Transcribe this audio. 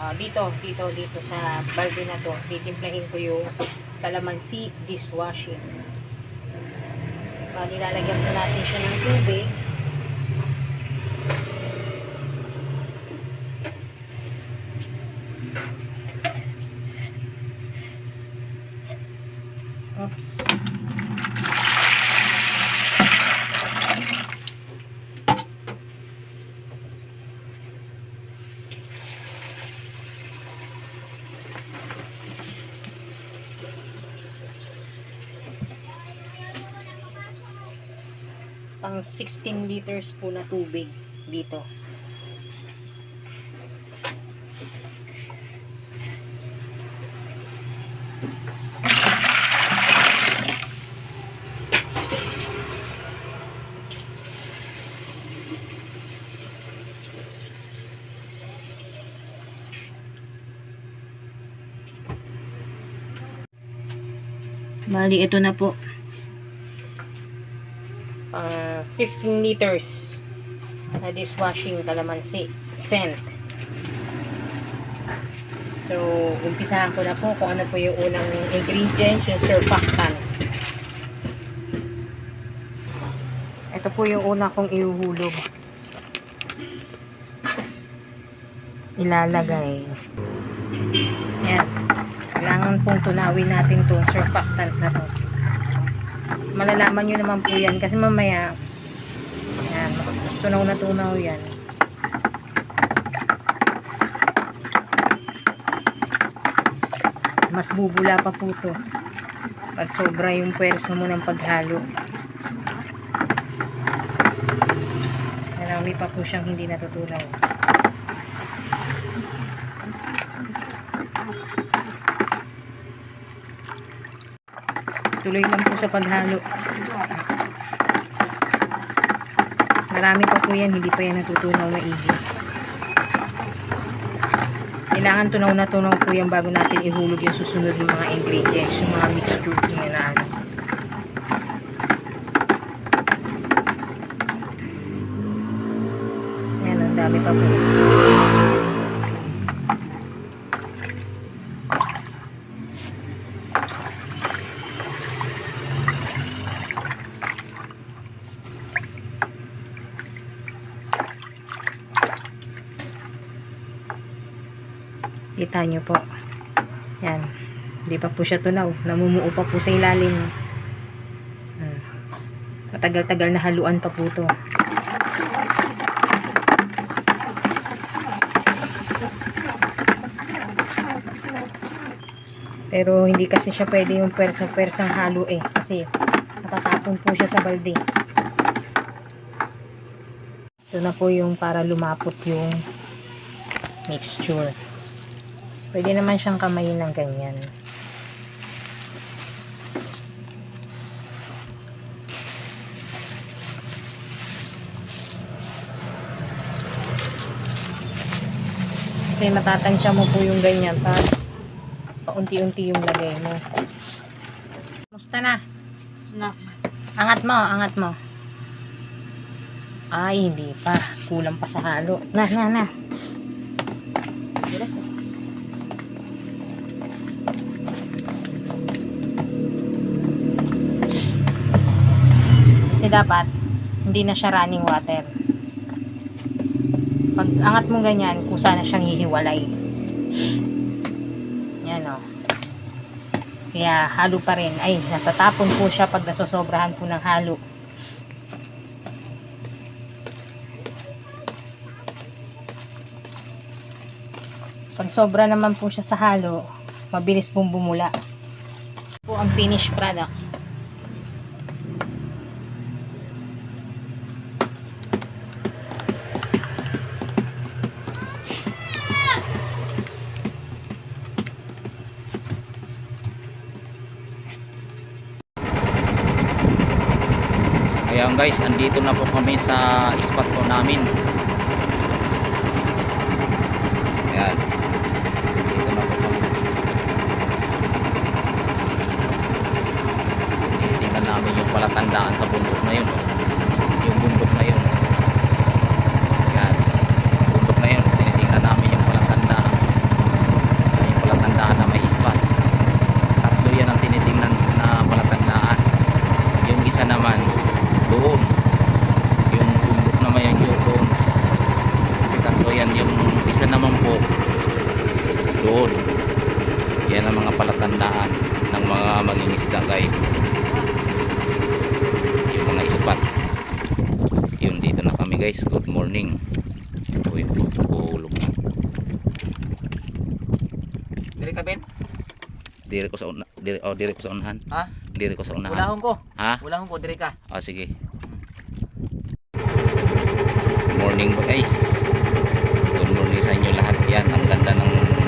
Ah, dito, dito, dito sa balde na to, titimplahin ko yung calamansi dishwashing. Bali, lalagyan po natin siya ng tubig. Pang 16 liters po na tubig dito. Bali, ito na po pang 15 liters na dishwashing calamansi scent. So, umpisahan ko na po kung ano po yung unang ingredients, yung surfactant. Ito po yung una kong ihuhulog. Ilalagay. Yan. Kailangan pong tunawin natin itong surfactant na to malalaman nyo naman po yan kasi mamaya tunaw na tunaw yan. Mas bubula pa po to. Pag sobra yung pwersa mo ng paghalo. Marami pa po siyang hindi natutunaw. Tuloy lang po sa paghalo marami pa po yan hindi pa yan natutunaw na igi kailangan tunaw na tunaw po yan bago natin ihulog yung susunod ng mga ingredients yung mga mixture na na ano yan ang dami pa po Kita nyo po. Yan. Hindi pa po siya tunaw. Namumuo pa po sa ilalim. Hmm. Matagal-tagal na haluan pa po to. Pero hindi kasi siya pwede yung persa-persang halo eh. Kasi matatapon po siya sa balde. Ito na po yung para lumapot yung mixture. Pwede naman siyang kamayin ng ganyan. Kasi matatansya mo po yung ganyan pa paunti-unti yung lagay mo. Musta na? Na. Angat mo, angat mo. Ay, hindi pa. Kulang pa sa halo. Na, na, na. Dapat, hindi na siya running water. Pag angat mo ganyan, kusa na siyang hihiwalay. Yan o. Kaya halo pa rin. Ay, natatapon po siya pag nasosobrahan po ng halo. Pag sobra naman po siya sa halo, mabilis pong bumula. Po ang finished product. Ayan guys, andito na po kami sa spot po namin. Ayan. Dito na po kami. Tinitingnan namin yung palatandaan sa bundok na yun. oh. Yung bundok na yun. Ayan. Bundok na yun. Tinitingnan namin yung palatandaan. doon yan ang mga palatandaan ng mga mangingisda guys yung mga spot yun dito na kami guys good morning uy tulog na Dili ka Ben? dire ko sa una dire, oh, dire ko sa unahan Ha? dire ko sa unahan Ulahon ko. ha Ulahon ko diri ka. Ah, sige. Morning po guys. Good morning sa inyo lahat yan. Ang ganda ng